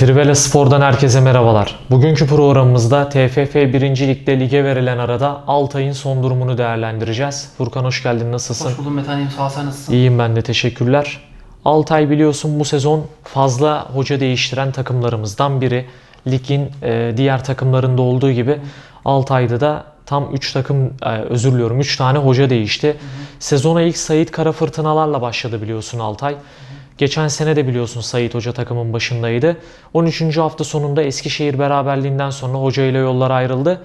Trivela Spor'dan herkese merhabalar. Bugünkü programımızda TFF 1. Lig'de lige verilen arada Altay'ın son durumunu değerlendireceğiz. Furkan hoş geldin, nasılsın? Hoş buldum Metan'ım sağ ol sen nasılsın? İyiyim ben de, teşekkürler. Altay biliyorsun bu sezon fazla hoca değiştiren takımlarımızdan biri. Ligin e, diğer takımlarında olduğu gibi Altay'da da tam 3 takım, e, özür diliyorum 3 tane hoca değişti. Sezona ilk Sait Kara Fırtınalarla başladı biliyorsun Altay. Geçen sene de biliyorsun Sait Hoca takımın başındaydı. 13. hafta sonunda Eskişehir beraberliğinden sonra hoca ile yollar ayrıldı.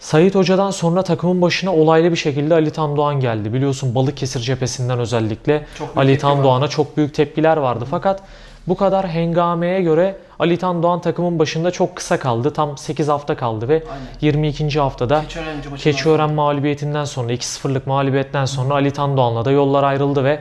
Sait Hoca'dan sonra takımın başına olaylı bir şekilde Ali Tan Doğan geldi. Biliyorsun Balıkesir cephesinden özellikle Ali var. Doğan'a çok büyük tepkiler vardı. Fakat bu kadar hengameye göre Ali Tan Doğan takımın başında çok kısa kaldı. Tam 8 hafta kaldı ve Aynen. 22. haftada Keçiören mağlubiyetinden sonra 2-0'lık mağlubiyetten sonra Ali Tan Doğan'la da yollar ayrıldı ve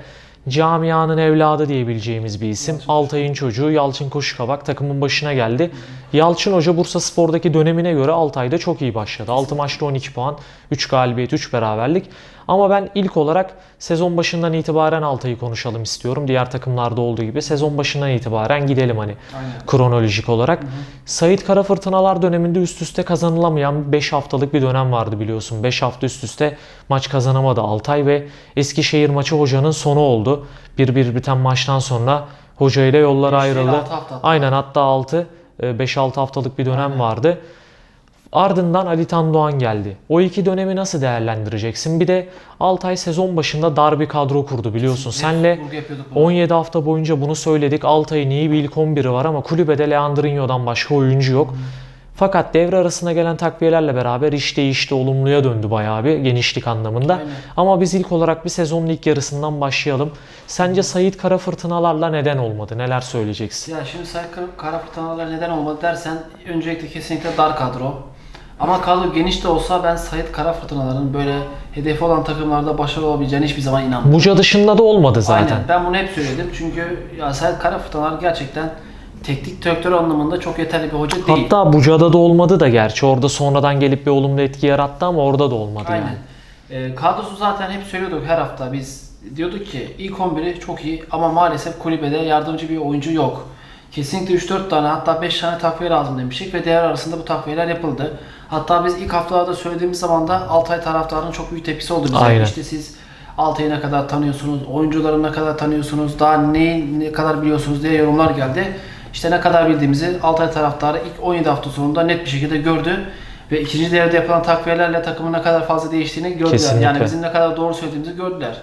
camianın evladı diyebileceğimiz bir isim. Altay'ın çocuğu Yalçın Koşukabak takımın başına geldi. Yalçın Hoca Bursa Spor'daki dönemine göre Altay'da çok iyi başladı. 6 maçta 12 puan, 3 galibiyet, 3 beraberlik. Ama ben ilk olarak sezon başından itibaren Altay'ı konuşalım istiyorum. Diğer takımlarda olduğu gibi sezon başından itibaren gidelim hani Aynen. kronolojik olarak. Sait Kara Fırtınalar döneminde üst üste kazanılamayan 5 haftalık bir dönem vardı biliyorsun. 5 hafta üst üste maç kazanamadı Altay ve Eskişehir maçı hocanın sonu oldu. 1-1 biten maçtan sonra hoca ile yollar ayrıldı. hafta hatta. Aynen hatta 6 5-6 haftalık bir dönem vardı. Ardından Ali Tan Doğan geldi. O iki dönemi nasıl değerlendireceksin? Bir de Altay sezon başında dar bir kadro kurdu biliyorsun. Senle Vurgu yapıyorduk bunu. 17 hafta boyunca bunu söyledik. Altay'ın iyi bir ilk 11'i var ama kulübede Leandrinho'dan başka oyuncu yok. Fakat devre arasına gelen takviyelerle beraber iş değişti, olumluya döndü bayağı bir genişlik anlamında. Aynen. Ama biz ilk olarak bir sezonun ilk yarısından başlayalım. Sence Sait Kara fırtınalarla neden olmadı? Neler söyleyeceksin? Ya şimdi say kara, kara fırtınalar neden olmadı dersen öncelikle kesinlikle dar kadro. Ama kadro geniş de olsa ben Sait Kara Fırtınaların böyle hedefi olan takımlarda başarılı olabileceğine hiçbir zaman inanmıyorum. Buca dışında da olmadı zaten. Aynen. Ben bunu hep söyledim çünkü ya Sait Kara Fırtınalar gerçekten teknik direktör anlamında çok yeterli bir hoca değil. Hatta Buca'da da olmadı da gerçi. Orada sonradan gelip bir olumlu etki yarattı ama orada da olmadı Aynen. yani. Ee, kadrosu zaten hep söylüyorduk her hafta biz diyorduk ki ilk 11'i çok iyi ama maalesef kulübede yardımcı bir oyuncu yok. Kesinlikle 3-4 tane hatta 5 tane takviye lazım demiştik ve değer arasında bu takviyeler yapıldı. Hatta biz ilk haftalarda söylediğimiz zaman da Altay taraftarının çok büyük tepkisi oldu bize. Aynen. İşte siz Altay'ı ne kadar tanıyorsunuz, oyuncuları ne kadar tanıyorsunuz, daha neyi ne kadar biliyorsunuz diye yorumlar geldi. İşte ne kadar bildiğimizi Altay taraftarı ilk 17 hafta sonunda net bir şekilde gördü. Ve ikinci devrede yapılan takviyelerle takımın ne kadar fazla değiştiğini gördüler. Kesinlikle. Yani bizim ne kadar doğru söylediğimizi gördüler.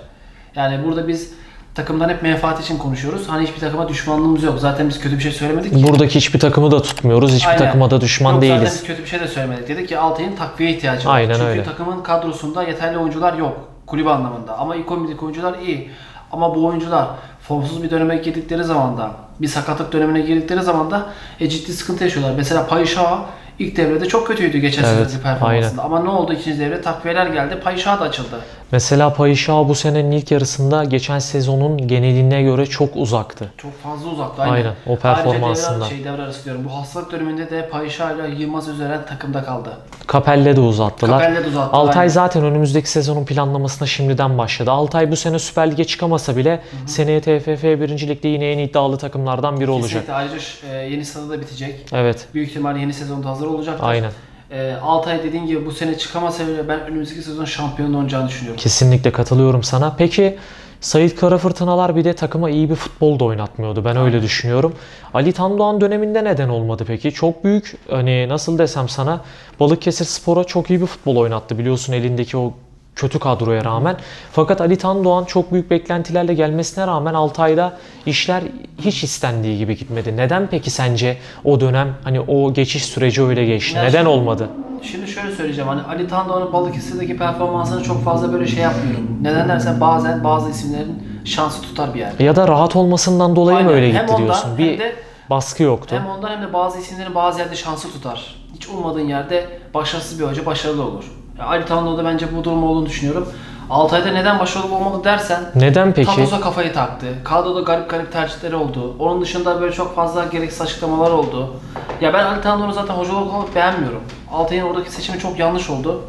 Yani burada biz takımdan hep menfaat için konuşuyoruz. Hani hiçbir takıma düşmanlığımız yok. Zaten biz kötü bir şey söylemedik ki. Buradaki hiçbir takımı da tutmuyoruz. Hiçbir Aynen. takıma da düşman Yok, Zaten değiliz. biz kötü bir şey de söylemedik. Dedik ki Altay'ın takviye ihtiyacı var. Aynen Çünkü öyle. takımın kadrosunda yeterli oyuncular yok. Kulüp anlamında. Ama ilk 11'deki oyuncular iyi. Ama bu oyuncular formsuz bir döneme girdikleri zaman da bir sakatlık dönemine girdikleri zaman da e, ciddi sıkıntı yaşıyorlar. Mesela Payışa ilk devrede çok kötüydü geçen Evet, seneki performansında. Ama ne oldu ikinci devre? Takviyeler geldi. Payışa da açıldı. Mesela Payışa bu senenin ilk yarısında geçen sezonun geneline göre çok uzaktı. Çok fazla uzaktı. Aynen, o performansından. Ayrıca devre, şey, devre arası diyorum. Bu hastalık döneminde de Payışa ile Yılmaz Özeren takımda kaldı. Kapelle de uzattılar. Kapelle de uzattı, Altay aynen. zaten önümüzdeki sezonun planlamasına şimdiden başladı. Altay bu sene Süper Lig'e çıkamasa bile seneye TFF 1. Lig'de yine en iddialı takımlardan biri olacak. Kesinlikle ayrıca e, yeni sezonda da bitecek. Evet. Büyük ihtimal yeni sezonda hazır olacaktır. Aynen. E, Altay dediğin gibi bu sene çıkamasa bile ben önümüzdeki sezon şampiyon olacağını düşünüyorum. Kesinlikle katılıyorum sana. Peki Sait Kara Fırtınalar bir de takıma iyi bir futbol da oynatmıyordu. Ben öyle düşünüyorum. Ali Tandoğan döneminde neden olmadı peki? Çok büyük hani nasıl desem sana Balıkesir Spor'a çok iyi bir futbol oynattı biliyorsun elindeki o kötü kadroya rağmen. Fakat Ali Tandoğan çok büyük beklentilerle gelmesine rağmen Altay'da işler hiç istendiği gibi gitmedi. Neden peki sence o dönem hani o geçiş süreci öyle geçti? Ya Neden şimdi- olmadı? Şimdi şöyle söyleyeceğim hani Ali Tandoğan'ın Balıkesir'deki performansını çok fazla böyle şey yapmıyorum. Neden dersen bazen bazı isimlerin şansı tutar bir yerde. Ya da rahat olmasından dolayı mı Aynen. öyle Hem gitti ondan diyorsun? hem Bir de- baskı yoktu. Hem ondan hem de bazı isimlerin bazı yerde şansı tutar. Hiç ummadığın yerde başarısız bir hoca başarılı olur. Ali Tandoğan'da bence bu durum olduğunu düşünüyorum. Altay'da neden başarılı olmadı dersen Neden peki? Tapos'a kafayı taktı. Kadroda garip garip tercihleri oldu. Onun dışında böyle çok fazla gereksiz açıklamalar oldu. Ya ben Ali Tanrı'nı zaten hocalık olarak beğenmiyorum. Altay'ın oradaki seçimi çok yanlış oldu.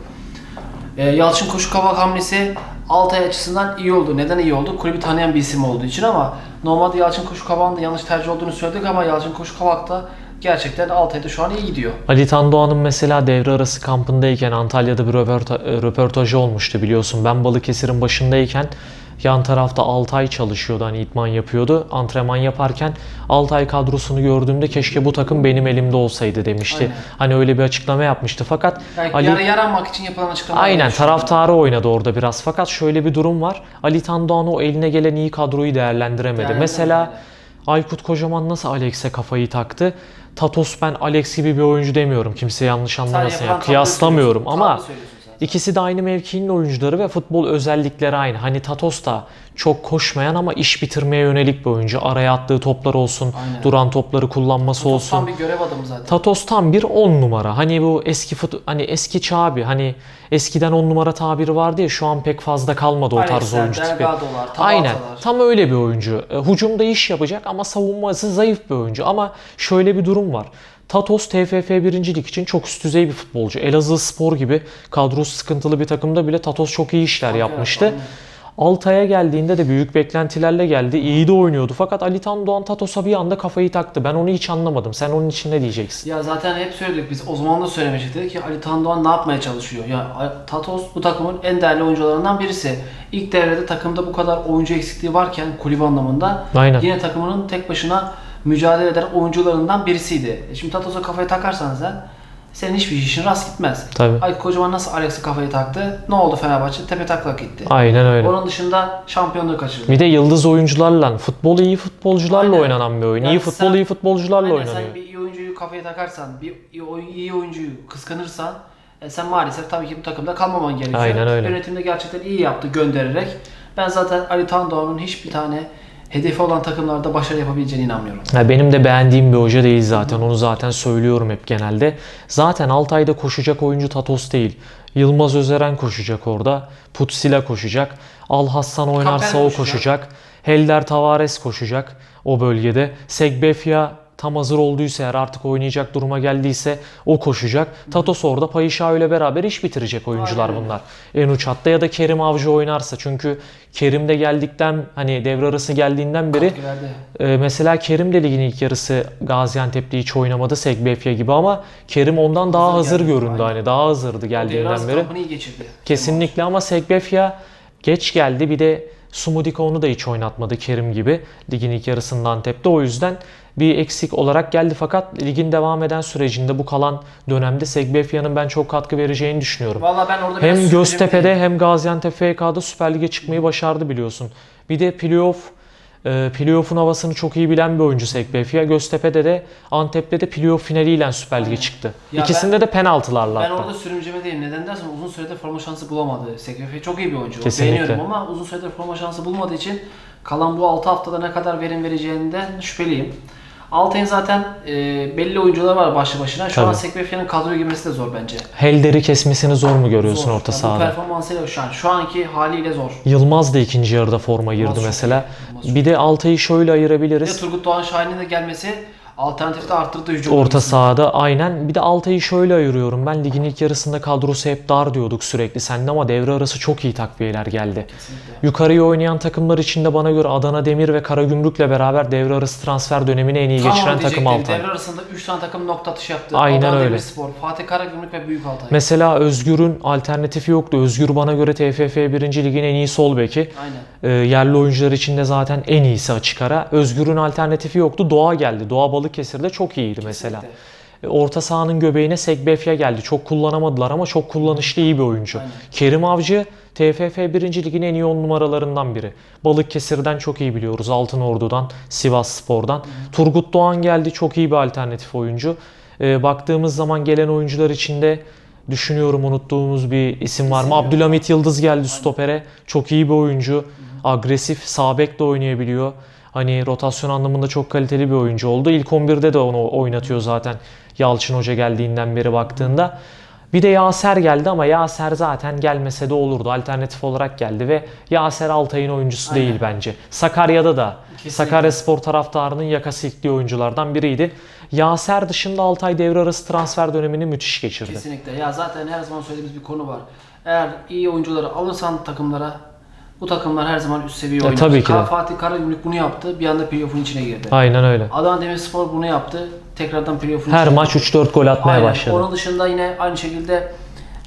Ee, Yalçın Koşu Kabak hamlesi Altay açısından iyi oldu. Neden iyi oldu? Kulübü tanıyan bir isim olduğu için ama normalde Yalçın Koşukavak'ın da yanlış tercih olduğunu söyledik ama Yalçın Koşukavak da gerçekten Altay'da şu an iyi gidiyor. Ali Tan Doğan'ın mesela devre arası kampındayken Antalya'da bir röporta- e, röportajı olmuştu biliyorsun. Ben Balıkesir'in başındayken yan tarafta Altay çalışıyordu hani idman yapıyordu. Antrenman yaparken Altay kadrosunu gördüğümde keşke bu takım benim elimde olsaydı demişti. Aynen. Hani öyle bir açıklama yapmıştı. Fakat Yani Ali yara yaranmak için yapılan açıklamalar. Aynen taraftarı oynadı orada biraz. Fakat şöyle bir durum var. Ali Tan Doğan o eline gelen iyi kadroyu değerlendiremedi. Değerlendiremedi. Mesela Aykut Kocaman nasıl Alex'e kafayı taktı? Tatos ben Alex gibi bir oyuncu demiyorum. Kimse yanlış anlamasın. ya. Kıyaslamıyorum ama ikisi de aynı mevkinin oyuncuları ve futbol özellikleri aynı. Hani Tatos da çok koşmayan ama iş bitirmeye yönelik bir oyuncu. Araya attığı toplar olsun, Aynen. duran topları kullanması olsun. Tam bir görev adamı zaten. Tatos tam bir 10 numara. Hani bu eski fut hani eski çağ bir hani eskiden 10 numara tabiri vardı ya şu an pek fazla kalmadı o tarz oyuncu tipi. Delgado'lar, Aynen. Tabata'lar. Tam öyle bir oyuncu. E, Hucumda iş yapacak ama savunması zayıf bir oyuncu. Ama şöyle bir durum var. Tatos TFF 1. Lig için çok üst düzey bir futbolcu. Elazığ Spor gibi kadrosu sıkıntılı bir takımda bile Tatos çok iyi işler yapmıştı. aynen. Altay'a geldiğinde de büyük beklentilerle geldi. İyi de oynuyordu. Fakat Ali Tan Doğan Tatos'a bir anda kafayı taktı. Ben onu hiç anlamadım. Sen onun için ne diyeceksin? Ya zaten hep söyledik biz o zaman da söylemiştik dedik ki Ali Tandoğan ne yapmaya çalışıyor? Ya Tatos bu takımın en değerli oyuncularından birisi. İlk devrede takımda bu kadar oyuncu eksikliği varken kulüp anlamında Aynen. yine takımının tek başına mücadele eden oyuncularından birisiydi. E Şimdi Tatos'a kafayı takarsan sen senin hiçbir işin rast gitmez. Tabii. Ay kocaman nasıl Alex'e kafayı taktı? Ne oldu Fenerbahçe? Tepe taklak gitti. Aynen öyle. Onun dışında şampiyonluğu kaçırdı. Bir de yıldız oyuncularla, futbolu iyi futbolcularla Aynen. oynanan bir oyun. Yani iyi futbol sen- iyi futbolcularla Aynen, oynanıyor. Sen bir iyi oyuncuyu kafaya takarsan, bir iyi oyuncuyu kıskanırsan e, sen maalesef tabii ki bu takımda kalmaman gerekiyor. Aynen öyle. Yönetimde gerçekten iyi yaptı göndererek. Ben zaten Ali Tandoğan'ın hiçbir tane hedefi olan takımlarda başarı yapabileceğine inanmıyorum. Ya benim de beğendiğim bir hoca değil zaten. Onu zaten söylüyorum hep genelde. Zaten Altay'da koşacak oyuncu Tatos değil. Yılmaz Özeren koşacak orada. Putsila koşacak. Al Hassan oynarsa Kapel o koşacak. koşacak. Helder Tavares koşacak o bölgede. Segbefya tam hazır olduysa eğer artık oynayacak duruma geldiyse o koşacak. Tatos orada Payişao ile beraber iş bitirecek oyuncular Aynen bunlar. En uç hatta ya da Kerim Avcı oynarsa. Çünkü Kerim de geldikten hani devre arası geldiğinden beri ee, mesela Kerim de ligin ilk yarısı Gaziantep'te hiç oynamadı Segbefya gibi ama Kerim ondan daha Hazır hazır göründü aynen. hani daha hazırdı geldiğinden beri. Kesinlikle ama Segbefya geç geldi. Bir de Sumudika onu da hiç oynatmadı Kerim gibi ligin ilk yarısında Antep'te. O yüzden bir eksik olarak geldi fakat ligin devam eden sürecinde bu kalan dönemde Segbefya'nın ben çok katkı vereceğini düşünüyorum. Valla ben orada Hem Göztepe'de hem Gaziantep FK'da Süper Lig'e çıkmayı başardı biliyorsun. Bir de playoff e, playoff'un havasını çok iyi bilen bir oyuncu Sekbefya. Göztepe'de de Antep'te de playoff finaliyle Süper Lig'e çıktı. Ya İkisinde de penaltılarla Ben hatta. orada sürümcemedeyim. Neden dersen uzun süredir forma şansı bulamadı. Sekrefe çok iyi bir oyuncu. Kesinlikle. Beğeniyorum ama uzun süredir forma şansı bulmadığı için kalan bu 6 haftada ne kadar verim vereceğinden şüpheliyim. Altay'ın zaten e, belli oyuncular var başlı başına. Şu an Tabii. Sekrefya'nın kadroya girmesi de zor bence. Helder'i kesmesini zor mu görüyorsun Zor. orta Yani Bu performansıyla şu an şu anki haliyle zor. Yılmaz da ikinci yarıda forma girdi mesela. Yılmaz çok Bir de Altay'ı şöyle Bir de ayırabiliriz. Turgut Doğan Şahin'in de gelmesi alternatifte arttırdı hücum. Orta sahada aynen. Bir de Altay'ı şöyle ayırıyorum. Ben ligin ilk yarısında kadrosu hep dar diyorduk sürekli. Sende ama devre arası çok iyi takviyeler geldi. Kesinlikle. Yukarıya oynayan takımlar içinde bana göre Adana Demir ve Karagümrük'le beraber devre arası transfer dönemini en iyi Tam onu geçiren takım. Altay. Devre arasında 3 tane takım nokta atışı yaptı. Aynen Adana öyle. Demirspor, Fatih Karagümrük ve Büyük Altay. Mesela Özgür'ün alternatifi yoktu. Özgür bana göre TFF 1. Ligin en iyi sol beki. Aynen. Ee, yerli oyuncular içinde zaten en iyisi açık ara. Özgür'ün alternatifi yoktu. Doğa geldi. Doğa Balıkesir'de çok iyiydi mesela. Kesinlikle. E, Orta sahanın göbeğine Segbefya geldi. Çok kullanamadılar ama çok kullanışlı iyi bir oyuncu. Aynen. Kerim Avcı TFF 1. Ligin en iyi 10 numaralarından biri. Balıkesir'den çok iyi biliyoruz. Altınordu'dan, Sivas Spor'dan. Turgut Doğan geldi. Çok iyi bir alternatif oyuncu. E, baktığımız zaman gelen oyuncular içinde düşünüyorum unuttuğumuz bir isim var mı? Yok. Abdülhamit Yıldız geldi stopere. Çok iyi bir oyuncu. Agresif, sağ bek de oynayabiliyor. Hani rotasyon anlamında çok kaliteli bir oyuncu oldu. İlk 11'de de onu oynatıyor zaten Yalçın Hoca geldiğinden beri baktığında. Bir de Yaser geldi ama Yaser zaten gelmese de olurdu. Alternatif olarak geldi ve Yaser Altay'ın oyuncusu Aynen. değil bence. Sakarya'da da Kesinlikle. Sakarya Spor taraftarının yakası ilkliği oyunculardan biriydi. Yaser dışında Altay devre arası transfer dönemini müthiş geçirdi. Kesinlikle. Ya zaten her zaman söylediğimiz bir konu var. Eğer iyi oyuncuları alırsan takımlara Bu takımlar her zaman üst seviye oynar. tabii ki de. Ka- Fatih Karagümrük bunu yaptı. Bir anda playoff'un içine girdi. Aynen öyle. Adana Demirspor bunu yaptı. Tekrardan playoff'un Her içine maç 3-4 gol atmaya Aynen. başladı. Onun dışında yine aynı şekilde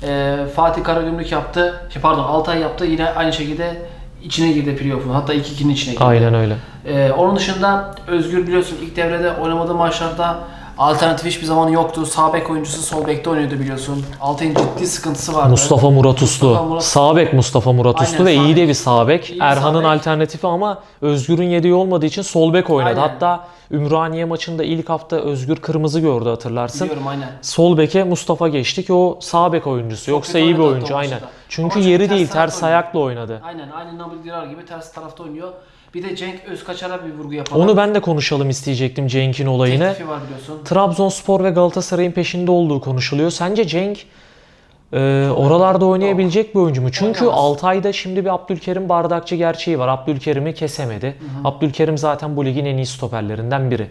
e, Fatih Karagümrük yaptı. Şey, pardon Altay yaptı. Yine aynı şekilde içine girdi playoff'un. Hatta 2-2'nin içine girdi. Aynen öyle. E, onun dışında Özgür biliyorsun ilk devrede oynamadığı maçlarda alternatif hiçbir zaman yoktu. Sağ bek oyuncusu sol bekte oynuyordu biliyorsun. Altay'ın ciddi sıkıntısı vardı. Mustafa Murat Uslu. Mustafa Murat- Sağ bek Mustafa Murat Aynen, Uslu ve iyi de bir sağ bek. Erhan'ın alternatifi ama Özgür'ün yediği olmadığı için sol bek oynadı. Aynen. Hatta Ümraniye maçında ilk hafta Özgür kırmızı gördü hatırlarsın. Biliyorum aynen. Sol beke Mustafa geçti ki o sağ bek oyuncusu. Yoksa kötü iyi bir oyuncu aynen. Çünkü çok yeri ters değil ters ayakla oynadı. Aynen aynı Nabil Dirar gibi ters tarafta oynuyor. Bir de Cenk Özkaçar'a bir vurgu yapalım. Onu ben de konuşalım isteyecektim Cenk'in olayını. Teklifi var biliyorsun. Trabzonspor ve Galatasaray'ın peşinde olduğu konuşuluyor. Sence Cenk e, oralarda oynayabilecek bir oyuncu mu? Çünkü Oynamaz. Altay'da şimdi bir Abdülkerim bardakçı gerçeği var. Abdülkerim'i kesemedi. Abdülkerim zaten bu ligin en iyi stoperlerinden biri.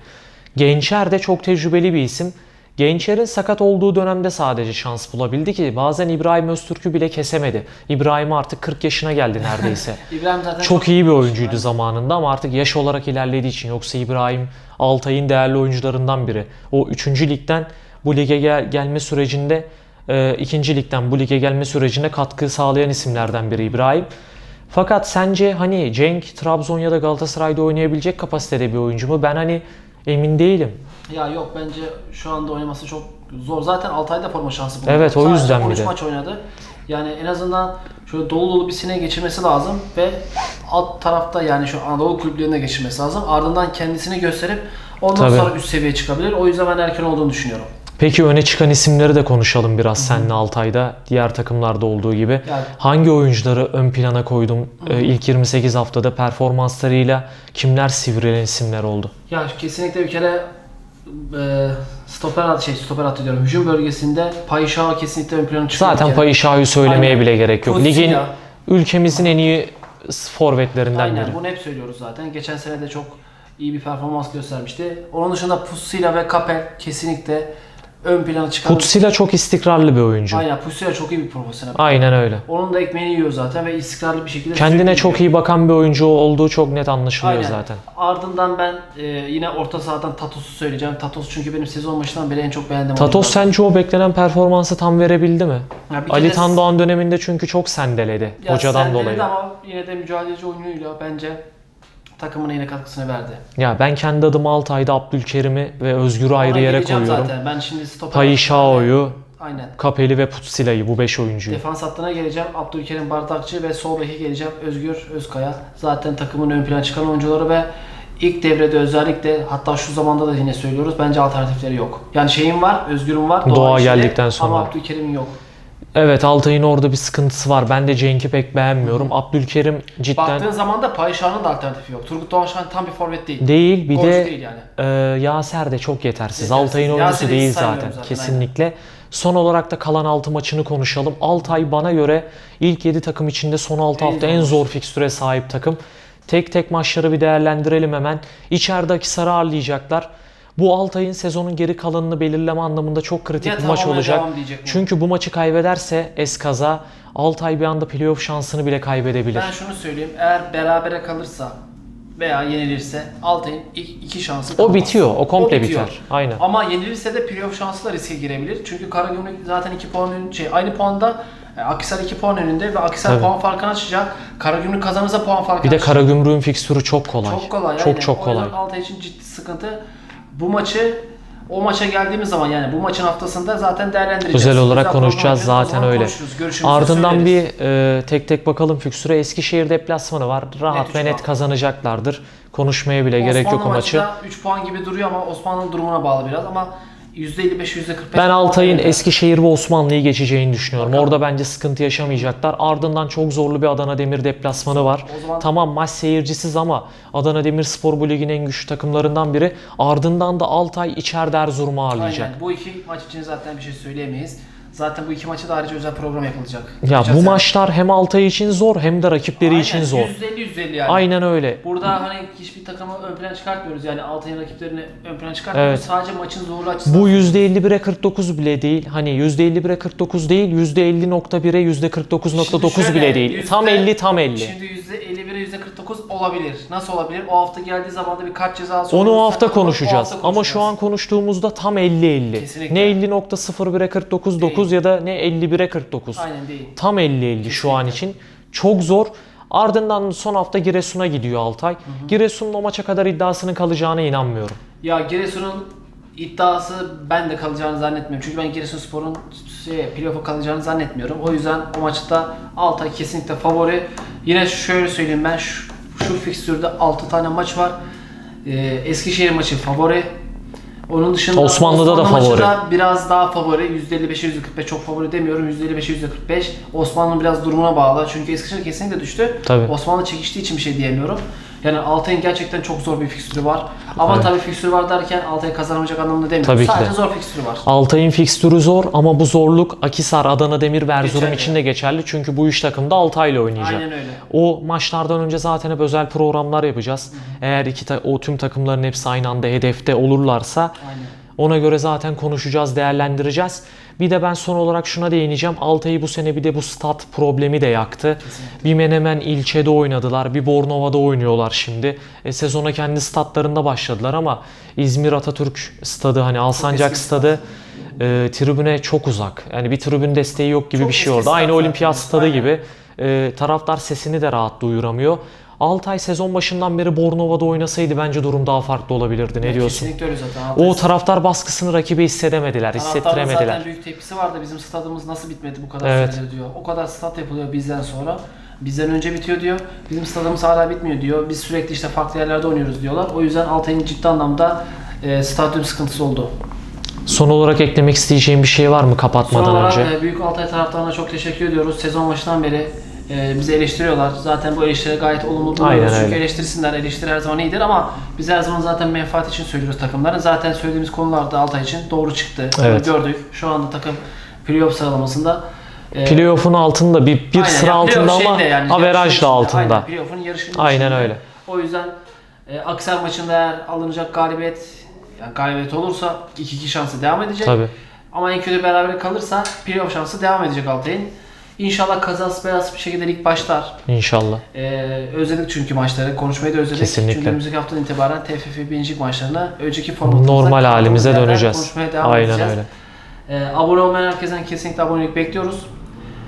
Gençer de çok tecrübeli bir isim. Gençer'in sakat olduğu dönemde sadece şans bulabildi ki bazen İbrahim Öztürk'ü bile kesemedi. İbrahim artık 40 yaşına geldi neredeyse. İbrahim zaten Çok iyi bir oyuncuydu zamanında ama artık yaş olarak ilerlediği için yoksa İbrahim Altay'ın değerli oyuncularından biri. O 3. ligden bu lige gel- gelme sürecinde e, ikinci ligden bu lige gelme sürecine katkı sağlayan isimlerden biri İbrahim. Fakat sence hani Cenk Trabzon ya da Galatasaray'da oynayabilecek kapasitede bir oyuncu mu? Ben hani emin değilim. Ya yok bence şu anda oynaması çok zor. Zaten Altay'da forma şansı buldu. Evet, o Sadece yüzden bir 13 de. maç oynadı. Yani en azından şöyle dolu dolu bir sene geçirmesi lazım ve alt tarafta yani şu Anadolu kulüplerinde geçirmesi lazım. Ardından kendisini gösterip ondan Tabii. sonra üst seviyeye çıkabilir. O yüzden ben erken olduğunu düşünüyorum. Peki öne çıkan isimleri de konuşalım biraz seninle Altay'da diğer takımlarda olduğu gibi. Yani Hangi oyuncuları ön plana koydum Ee, ilk 28 haftada performanslarıyla kimler sivrilen isimler oldu? ya kesinlikle bir kere e, stoper at şey stoper attı diyorum. Hücum bölgesinde Payşa kesinlikle ön plana çıkıyor. Zaten kere. Payişah'ı söylemeye Aynen. bile gerek yok. Ligin Pusiya. ülkemizin en iyi forvetlerinden Aynen biri. bunu hep söylüyoruz zaten. Geçen sene de çok iyi bir performans göstermişti. Onun dışında Pussila ve Kapel kesinlikle ön plana çıkan. Putsila çok istikrarlı bir oyuncu. Aynen Pussila çok iyi bir profesyonel. Aynen öyle. Onun da ekmeğini yiyor zaten ve istikrarlı bir şekilde Kendine çok yiyor. iyi bakan bir oyuncu olduğu çok net anlaşılıyor Aynen. zaten. Ardından ben e, yine orta sahadan Tatos'u söyleyeceğim. Tatos çünkü benim sezon başından beri en çok beğendiğim Tatos sence o beklenen performansı tam verebildi mi? Ya Ali kere- Tan Doğan döneminde çünkü çok sendeledi Ya hocadan sendeledi dolayı. ama yine de mücadeleci oyunuyla bence takımına yine katkısını verdi. Ya ben kendi adıma Altay'da Abdülkerim'i ve Özgür'ü ayrı yere koyuyorum. Zaten. Ben şimdi stoper Payişao'yu, Aynen. Kapeli ve Putsila'yı bu 5 oyuncuyu. Defans hattına geleceğim. Abdülkerim Bardakçı ve sol beke geleceğim. Özgür Özkaya. Zaten takımın ön plana çıkan oyuncuları ve ilk devrede özellikle hatta şu zamanda da yine söylüyoruz. Bence alternatifleri yok. Yani şeyin var, Özgür'ün var. Doğa işte, geldikten sonra. Ama Abdülkerim'in yok. Evet Altay'ın orada bir sıkıntısı var. Ben de Cenk'i pek beğenmiyorum. Abdülkerim cidden Baktığın zaman da Payşan'ın da alternatifi yok. Turgut Doğanşan tam bir forvet değil. değil. Bir Golcü de değil yani. e, Yaser de çok yetersiz. Yetersiz. Altay'ın oyuncusu değil zaten. zaten, Kesinlikle. Son olarak da kalan 6 maçını konuşalım. Altay bana göre ilk 7 takım içinde son 6 En hafta en zor fikstüre sahip takım. Tek tek maçları bir değerlendirelim hemen. İçeride Akhisar'ı ağırlayacaklar. Bu Altay'ın sezonun geri kalanını belirleme anlamında çok kritik Ya bir maç olacak. Çünkü bu maçı kaybederse eskaza Altay bir anda playoff şansını bile kaybedebilir. Ben şunu söyleyeyim. Eğer berabere kalırsa veya yenilirse Altay'ın iki şansı O kalmaz. bitiyor. O komple bitiyor. biter. Aynen. Ama yenilirse de playoff şansı da riske girebilir. Çünkü Karagümrük zaten 2 puan şey, aynı puanda e, Akhisar 2 puan önünde ve Akhisar Tabii. puan farkını açacak. Karagümrük kazanırsa puan farkını Bir de. Karagümrük'ün fikstürü çok kolay. Çok kolay. Çok aynen. çok O kolay. Altay için ciddi sıkıntı. Bu maçı o maça geldiğimiz zaman yani bu maçın haftasında zaten değerlendireceğiz. Özel olarak Güzel konuşacağız zaten öyle. Ardından bir e, tek tek bakalım fikstüre. Eskişehir deplasmanı var. Rahat Net ve net puan. kazanacaklardır. Konuşmaya bile gerek yok o maçı. 3 puan gibi duruyor ama Osmanlı'nın durumuna bağlı biraz ama %55 %45 Ben Altay'ın Eskişehir ve Osmanlı'yı geçeceğini düşünüyorum. Bakalım. Orada bence sıkıntı yaşamayacaklar. Ardından çok zorlu bir Adana Demir deplasmanı var. Zaman- Tamam maç seyircisiz ama Adana Demirspor bu ligin en güçlü takımlarından biri. Ardından da Altay içeride Erzurum'u ağırlayacak. Aynen. Bu iki maç için zaten bir şey söyleyemeyiz. Zaten bu iki maçı da ayrıca özel program yapılacak. Ya Yapacağız bu yani. maçlar hem Altay için zor hem de rakipleri Aynen, için zor. %50-%50 yani. Aynen öyle. Burada hani hiçbir takımı ön plana çıkartmıyoruz yani Altay'ın rakiplerini ön plana çıkartmıyoruz. Evet. Sadece maçın zorluğu açısından. Bu %51'e 49 bile değil. Hani %51'e 49 değil, %50.1'e %49.9 Şimdi şöyle, bile değil. yüzde- Tam 50 tam 50. Şimdi %51'e %49 olabilir. Nasıl olabilir? O hafta geldiği zaman da bir kart cezası Onu o hafta konuşacağız. Ama şu an konuştuğumuzda tam 50-50. Kesinlikle. Ne 50.01'e 49.9 ya da ne 51'e 49. Aynen değil. Tam 50-50 şu an için. Çok zor. Ardından son hafta Giresun'a gidiyor Altay. Giresun'un o maça kadar iddiasının kalacağına inanmıyorum. Ya Giresun'un iddiası ben de kalacağını zannetmiyorum. Çünkü ben Giresunspor'un şey, playoff'a kalacağını zannetmiyorum. O yüzden o maçta Altay kesinlikle favori. Yine şöyle söyleyeyim ben şu, şu fikstürde 6 tane maç var. Ee, Eskişehir maçı favori. Onun dışında Osmanlı'da da Osmanlı maçı favori. da biraz daha favori. %55'e %45 çok favori demiyorum. %55'e %45. Osmanlı'nın biraz durumuna bağlı. Çünkü Eskişehir kesinlikle düştü. Tabii. Osmanlı çekiştiği için bir şey diyemiyorum. Yani Altay'ın gerçekten çok zor bir fikstürü var. Ama Evet. tabii fikstürü var derken Altay kazanamayacak anlamında demiyorum. Tabii Sadece de. zor fikstürü var. Altay'ın fikstürü zor ama bu zorluk Akisar, Adana Demir ve Erzurum Geçerli. için de geçerli. Çünkü bu üç takım da Altay'la oynayacak. Aynen öyle. O maçlardan önce zaten hep özel programlar yapacağız. Eğer iki ta- o tüm takımların hepsi aynı anda hedefte olurlarsa Aynen. ona göre zaten konuşacağız, değerlendireceğiz. Bir de ben son olarak şuna değineceğim. Altay'ı bu sene bir de bu stat problemi de yaktı. Bir Menemen ilçede oynadılar, bir Bornova'da oynuyorlar şimdi. E, sezona kendi statlarında başladılar ama İzmir Atatürk stadı hani Alsancak stadı e, tribüne çok uzak. Yani bir tribün desteği yok gibi Çok bir şey orada. Aynı olimpiyat stadı gibi. E, taraftar sesini de rahat duyuramıyor. Altay sezon başından beri Bornova'da oynasaydı bence durum daha farklı olabilirdi. Ne diyorsun? Kesinlikle öyle zaten. Altay O taraftar baskısını rakibe hissedemediler, hissettiremediler. zaten büyük tepkisi vardı. Bizim stadımız nasıl bitmedi bu kadar Evet. süredir diyor. O kadar stat yapılıyor bizden sonra. Bizden önce bitiyor diyor. Bizim stadımız hala bitmiyor diyor. Biz sürekli işte farklı yerlerde oynuyoruz diyorlar. O yüzden Altay'ın ciddi anlamda e, stadyum sıkıntısı oldu. Son olarak eklemek isteyeceğim bir şey var mı Son kapatmadan olarak önce? e, Büyük Altay taraftarına çok teşekkür ediyoruz. Sezon başından beri e, bizi eleştiriyorlar. Zaten bu eleştiri gayet olumlu buluyoruz. Aynen Çünkü öyle. eleştirsinler. Eleştiri her zaman iyidir ama biz her zaman zaten menfaat için söylüyoruz takımların. Zaten söylediğimiz konularda Altay için doğru çıktı. Bunu Evet. gördük. Şu anda takım playoff sıralamasında e, Playoff'un altında bir, bir aynen, sıra ya altında ama şeyinde yani, averaj da altında. Aynen, playoff'un yarışının Aynen içinde. öyle. O yüzden e, Aksar maçında eğer alınacak galibiyet yani galibiyet olursa 2-2 şansı devam edecek. Tabii. Ama en kötü beraber kalırsa playoff şansı devam edecek Altay'ın. İnşallah kazası belasız bir şekilde lig başlar. İnşallah. Ee, özledik çünkü maçları. Konuşmayı da özledik. Kesinlikle. Çünkü önümüzdeki haftadan itibaren TFF birincilik maçlarına önceki formatımızda Normal halimize döneceğiz. Konuşmaya devam Aynen edeceğiz. öyle. Ee, abone olmayan herkesten kesinlikle abonelik bekliyoruz.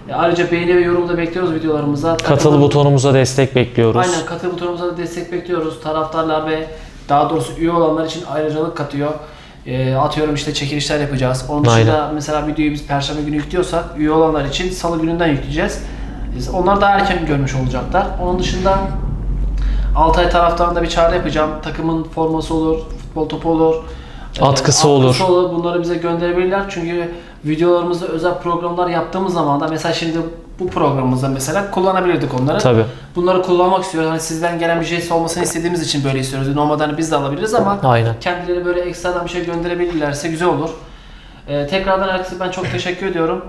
Ee, ayrıca beğeni ve yorum da bekliyoruz videolarımıza. Katıl Takımın- butonumuza destek bekliyoruz. Aynen katıl butonumuza da destek bekliyoruz. Taraftarlar ve daha doğrusu üye olanlar için ayrıcalık katıyor. Ee, atıyorum işte çekilişler yapacağız. Onun dışında mesela videoyu biz perşembe günü yüklüyorsak üye olanlar için salı gününden yükleyeceğiz. Biz- Onlar daha erken görmüş olacaklar. Onun dışında Altay taraftarında bir çağrı yapacağım. Takımın forması olur, futbol topu olur. e, Atkısı olur. olur. Bunları bize gönderebilirler. Çünkü videolarımızda özel programlar yaptığımız zaman da mesela şimdi bu programımızda mesela kullanabilirdik onları. Tabii. Bunları kullanmak istiyoruz. Hani sizden gelen bir jest olmasını istediğimiz için böyle istiyoruz. Normalde hani biz de alabiliriz ama Aynen. kendileri böyle ekstradan bir şey gönderebilirlerse güzel olur. Ee, tekrardan herkese ben çok teşekkür ediyorum.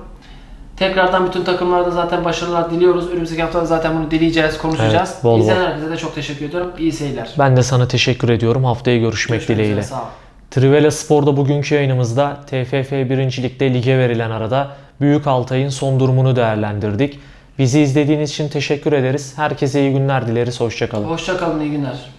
Tekrardan bütün takımlarda zaten başarılar diliyoruz. Önümüzdeki hafta zaten bunu dileyeceğiz, konuşacağız. Evet, bol bol. İzleyen herkese de çok teşekkür ediyorum. İyi seyirler. Ben de sana teşekkür ediyorum. Haftaya görüşmek Görüşmek dileğiyle. üzere, Sağ ol. Trivela Spor'da bugünkü yayınımızda TFF 1. Lig'de lige verilen arada Büyük Altay'ın son durumunu değerlendirdik. Bizi izlediğiniz için teşekkür ederiz. Herkese iyi günler dileriz. Hoşçakalın. Hoşça kalın, iyi günler.